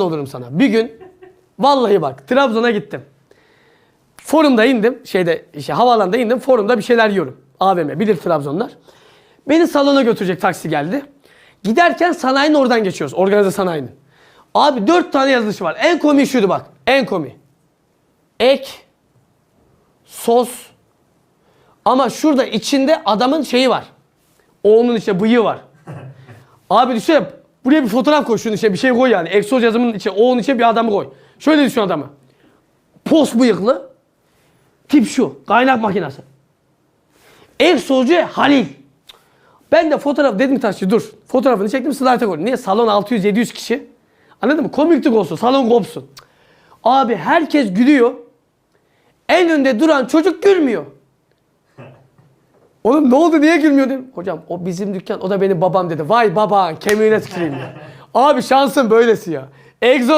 olurum sana. Bir gün vallahi bak Trabzon'a gittim. Forumda indim. Şeyde işte havaalanında indim. Forumda bir şeyler yiyorum. AVM bilir Trabzonlar. Beni salona götürecek taksi geldi. Giderken sanayinin oradan geçiyoruz. Organize sanayinin. Abi dört tane yazılışı var. En komiği şuydu bak. En komiği. Ek. Sos. Ama şurada içinde adamın şeyi var. Oğlunun işte bıyığı var. Abi düşünsene buraya bir fotoğraf koy şunun içine bir şey koy yani. Egzoz yazımının içine o onun içine bir adamı koy. Şöyle düşün adamı. Pos bıyıklı. Tip şu. Kaynak makinesi. Egzozcu Halil. Ben de fotoğraf dedim taşçı dur. Fotoğrafını çektim slayta koydum. Niye? Salon 600-700 kişi. Anladın mı? Komiklik olsun. Salon kopsun. Abi herkes gülüyor. En önde duran çocuk gülmüyor. Oğlum ne oldu niye gülmüyor dedim. Hocam o bizim dükkan o da benim babam dedi. Vay baba kemiğine tüküreyim ya. Abi şansın böylesi ya. Egzoz